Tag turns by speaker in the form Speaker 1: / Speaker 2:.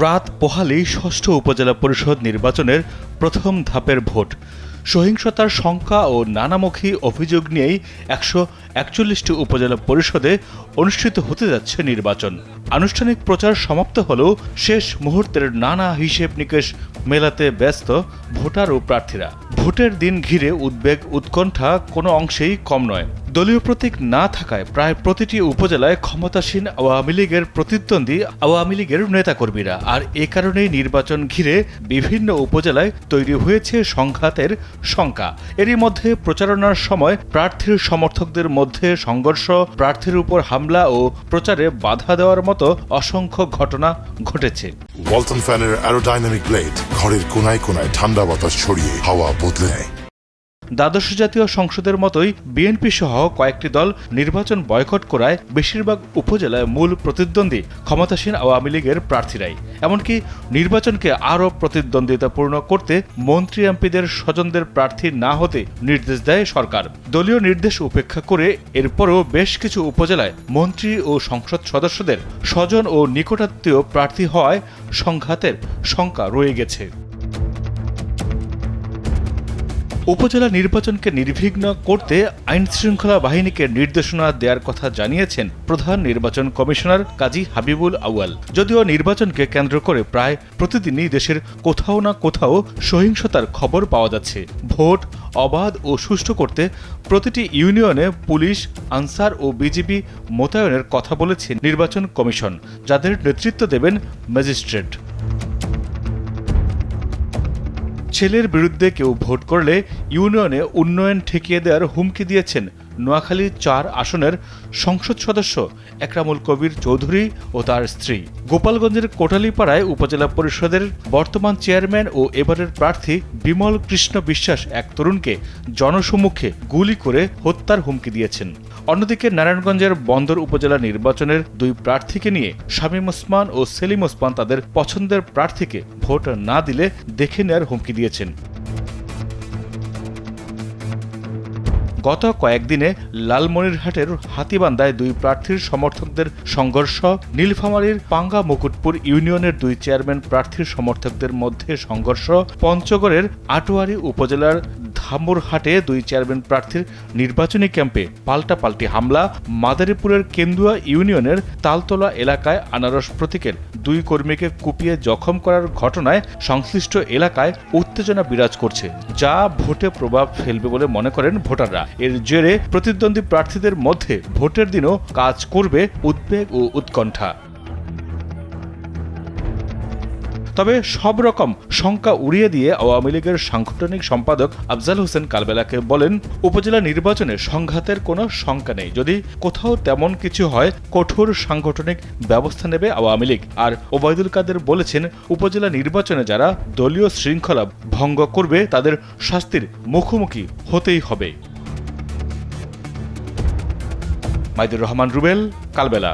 Speaker 1: রাত পোহালেই ষষ্ঠ উপজেলা পরিষদ নির্বাচনের প্রথম ধাপের ভোট। সহিংসতার শঙ্কা ও নানামুখী অভিযোগ নিয়েই একশো একচল্লিশটি উপজেলা পরিষদে অনুষ্ঠিত হতে যাচ্ছে নির্বাচন। আনুষ্ঠানিক প্রচার সমাপ্ত হলেও শেষ মুহূর্তের নানা হিসেব নিকেশ মেলাতে ব্যস্ত ভোটার ও প্রার্থীরা। ভোটের দিন ঘিরে উদ্বেগ, উৎকণ্ঠা কোনো অংশেই কম নয়। দলীয় প্রতীক না থাকায় প্রায় প্রতিটি উপজেলায় ক্ষমতাসীন আওয়ামী লীগের প্রতিদ্বন্দ্বী আওয়ামী লীগের নেতাকর্মীরা। আর এ কারণেই নির্বাচন ঘিরে বিভিন্ন উপজেলায় তৈরি হয়েছে সংঘাতের শঙ্কা। এরই মধ্যে প্রচারণার সময় প্রার্থীর সমর্থকদের মধ্যে সংঘর্ষ, প্রার্থীর উপর হামলা ও প্রচারে বাধা দেওয়ার মতো অসংখ্য ঘটনা ঘটেছে।
Speaker 2: ওয়ালটন ফ্যানের অ্যারোডাইনামিক ব্লেড ঘরের কোনায় কোনায় ঠান্ডা বাতাস ছড়িয়ে হাওয়া বদলে নেয়।
Speaker 1: দ্বাদশ জাতীয় সংসদের মতোই বিএনপি সহ কয়েকটি দল নির্বাচন বয়কট করায় বেশিরভাগ উপজেলায় মূল প্রতিদ্বন্দ্বী ক্ষমতাসীন আওয়ামী লীগের প্রার্থীরাই। এমনকি নির্বাচনকে আরও প্রতিদ্বন্দ্বিতাপূর্ণ করতে মন্ত্রী এমপিদের স্বজনদের প্রার্থী না হতে নির্দেশ দেয় সরকার। দলীয় নির্দেশ উপেক্ষা করে এরপরও বেশ কিছু উপজেলায় মন্ত্রী ও সংসদ সদস্যদের স্বজন ও নিকটাত্মীয় প্রার্থী হওয়ায় সংঘাতের শঙ্কা রয়ে গেছে। উপজেলা নির্বাচনকে নির্বিঘ্ন করতে আইন শৃঙ্খলা বাহিনীকে নির্দেশনা দেওয়ার কথা জানিয়েছেন প্রধান নির্বাচন কমিশনার কাজী হাবিবুল আউয়াল। যদিও নির্বাচনকে কেন্দ্র করে প্রায় প্রতিদিনই দেশের কোথাও না কোথাও সহিংসতার খবর পাওয়া যাচ্ছে। ভোট, অবাধ ও সুষ্ঠু করতে প্রতিটি ইউনিয়নে পুলিশ, আনসার ও বিজিবি মোতায়েনের কথা বলেছে নির্বাচন কমিশন, যাদের নেতৃত্ব দেবেন ম্যাজিস্ট্রেট। ছেলের বিরুদ্ধে কেউ ভোট করলে ইউনিয়নে উন্নয়ন ঠেকিয়ে দেওয়ার হুমকি দিয়েছেন নোয়াখালী চার আসনের সংসদ সদস্য একরামুল কবির চৌধুরী ও তার স্ত্রী। গোপালগঞ্জের কোটালীপাড়ায় উপজেলা পরিষদের বর্তমান চেয়ারম্যান ও এবারের প্রার্থী বিমল কৃষ্ণ বিশ্বাস এক তরুণকে জনসম্মুখে গুলি করে হত্যার হুমকি দিয়েছেন। অন্যদিকে নারায়ণগঞ্জের বন্দর উপজেলা নির্বাচনের দুই প্রার্থীকে নিয়ে শামীম ওসমান ও সেলিম ওসমান তাদের পছন্দের প্রার্থীকে ভোট না দিলে দেখে নেয়ার হুমকি দিয়েছেন। গত কয়েকদিনে লালমনিরহাটের হাতিবান্ধায় দুই প্রার্থীর সমর্থকদের সংঘর্ষ, নীলফামারীর পাঙ্গা মুকুটপুর ইউনিয়নের দুই চেয়ারম্যান প্রার্থীর সমর্থকদের মধ্যে সংঘর্ষ, পঞ্চগড়ের আটোয়ারি উপজেলার ধামুরহাটে দুই চেয়ারম্যান প্রার্থীর নির্বাচনী ক্যাম্পে পাল্টাপাল্টি হামলা, মাদারীপুরের কেন্দুয়া ইউনিয়নের তালতলা এলাকায় আনারস প্রতীকের দুই কর্মীকে কুপিয়ে জখম করার ঘটনায় সংশ্লিষ্ট এলাকায় উত্তেজনা বিরাজ করছে, যা ভোটে প্রভাব ফেলবে বলে মনে করেন ভোটাররা। এর জেরে প্রতিদ্বন্দ্বী প্রার্থীদের মধ্যে ভোটের দিনও কাজ করবে উদ্বেগ ও উৎকণ্ঠা। তবে সব রকম শঙ্কা উড়িয়ে দিয়ে আওয়ামী লীগের সাংগঠনিক সম্পাদক আফজাল হোসেন কালবেলাকে বলেন, উপজেলা নির্বাচনে সংঘাতের কোনো শঙ্কা নেই। যদি কোথাও তেমন কিছু হয়, কঠোর সাংগঠনিক ব্যবস্থা নেবে আওয়ামী লীগ। আর ওবায়দুল কাদের বলেছেন, উপজেলা নির্বাচনে যারা দলীয় শৃঙ্খলা ভঙ্গ করবে, তাদের শাস্তির মুখোমুখি হতেই হবে। মাইদুর রহমান, রুবেল, কালবেলা।